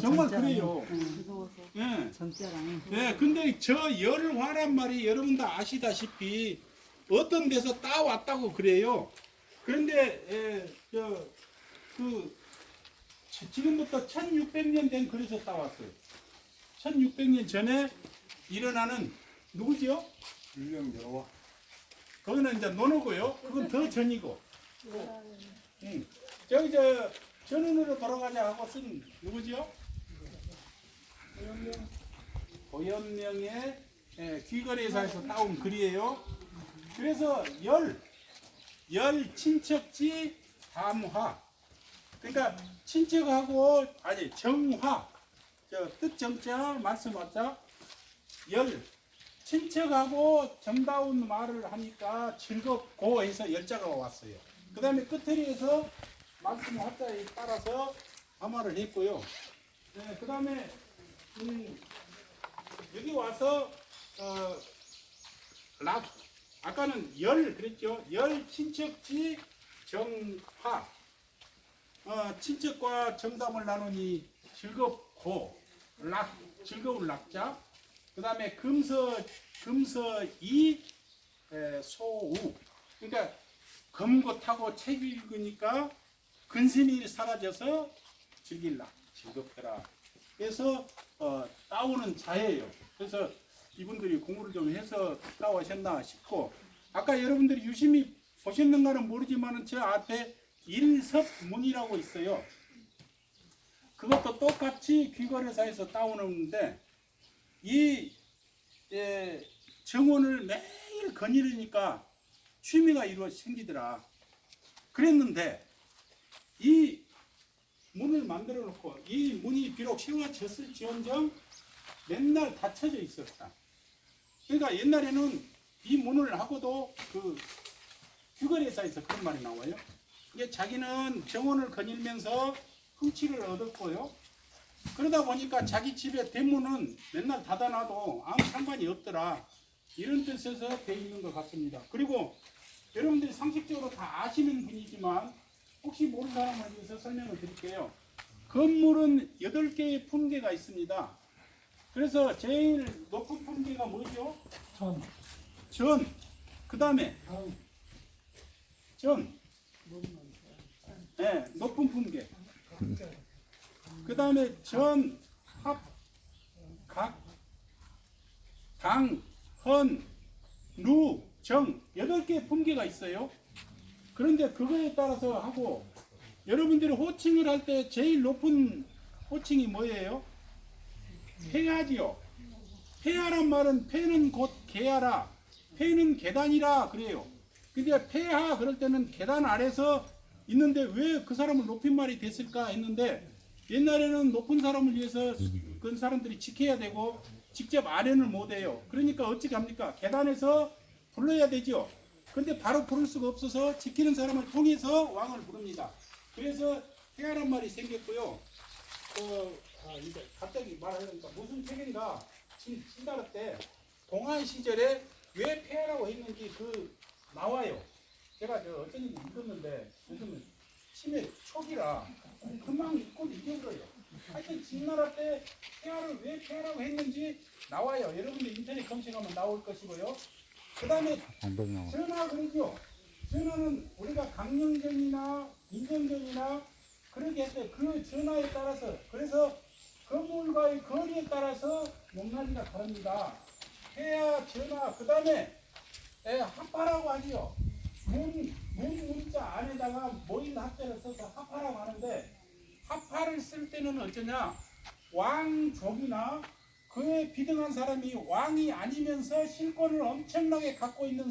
정말 진짜로. 그래요. 응. 예. 정자랑. 네, 근데 저 열화란 말이 여러분 다 아시다시피 어떤 데서 따왔다고 그래요. 그런데 예, 저그 지금부터 1600년 된 글에서 따왔어요. 1600년 전에 일어나는 누구지요? 일령 여와 거기는 이제 논어고요. 그건 더 전이고. 응. 저기 저 전원으로 돌아가자 하고 쓴 누구지요? 고현명의 예, 귀거래사에서 따온 글이에요. 그래서 열, 열 친척지 담화. 그러니까 친척하고 아니 정화, 저 뜻 정자 말씀 왔자 열 친척하고 정다운 말을 하니까 즐겁고 해서 열자가 왔어요. 그 다음에 끝에리에서 말씀 화자에 따라서 담화를 했고요. 네, 그 다음에 음, 여기 와서 어, 락 아까는 열 그랬죠. 열 친척지 정화 어, 친척과 정담을 나누니 즐겁고 락 즐거운 락자 그 다음에 금서 금서 이 에, 소우 그러니까 검고 타고 책 읽으니까 근심이 사라져서 즐길라 즐겁더라. 그래서 어, 따오는 자예요. 그래서 이분들이 공부를 좀 해서 따오셨나 싶고 아까 여러분들이 유심히 보셨는가는 모르지만은 저 앞에 일섭문이라고 있어요. 그것도 똑같이 귀거래사에서 따오는데 이 예, 정원을 매일 거니르니까 취미가 이루어 생기더라. 그랬는데 이 문을 만들어 놓고 이 문이 비록 세워졌을지언정 맨날 닫혀져 있었다. 그러니까 옛날에는 이 문을 하고도 그 휴거래사에서 그런 말이 나와요. 이게 자기는 정원을 거닐면서 흥취를 얻었고요. 그러다 보니까 자기 집에 대문은 맨날 닫아놔도 아무 상관이 없더라. 이런 뜻에서 돼 있는 것 같습니다. 그리고 여러분들이 상식적으로 다 아시는 분이지만 혹시 모르는 사람을 위해서 설명을 드릴게요. 건물은 8개의 품계가 있습니다. 그래서 제일 높은 품계가 뭐죠? 전. 전. 그 다음에 다음. 전. 네, 높은 품계. 그 다음에 전, 합, 각, 당, 헌, 루, 정 여덟 개의 품계가 있어요. 그런데 그거에 따라서 하고 여러분들이 호칭을 할 때 제일 높은 호칭이 뭐예요? 폐하지요. 폐하란 말은 폐는 곧 개하라. 폐는 계단이라 그래요. 근데 폐하 그럴 때는 계단 아래서 있는데 왜 그 사람을 높인 말이 됐을까 했는데 옛날에는 높은 사람을 위해서 그 사람들이 지켜야 되고 직접 아래는 못 해요. 그러니까 어찌 합니까? 계단에서 불러야 되죠. 근데 바로 부를 수가 없어서 지키는 사람을 통해서 왕을 부릅니다. 그래서 폐하란 말이 생겼고요. 어, 아, 이제 갑자기 말하려니까 무슨 책인가 친, 친다를 때 동안 시절에 왜 폐하라고 했는지 그 나와요. 제가 저 어쩐 일이 읽었는데 요즘은 치매 초기라 금방 잊고 잊어버려요. 하여튼 진나라 때 폐하를 왜 폐하라고 했는지 나와요. 여러분들 인터넷 검색하면 나올 것이고요. 그 다음에 방법이 나와. 전화 그러죠. 전화는 우리가 강령전이나 인정전이나 그렇게 했을 때그 전화에 따라서 그래서 건물과의 거리에 따라서 높낮이가 다릅니다. 해야 전화 그 다음에 합파라고 하지요. 문, 문 문자 안에다가 모인 합자를 써서 합파라고 하는데 합파를 쓸 때는 어쩌냐 왕족이나 그에 비등한 사람이 왕이 아니면서 실권을 엄청나게 갖고 있는 사람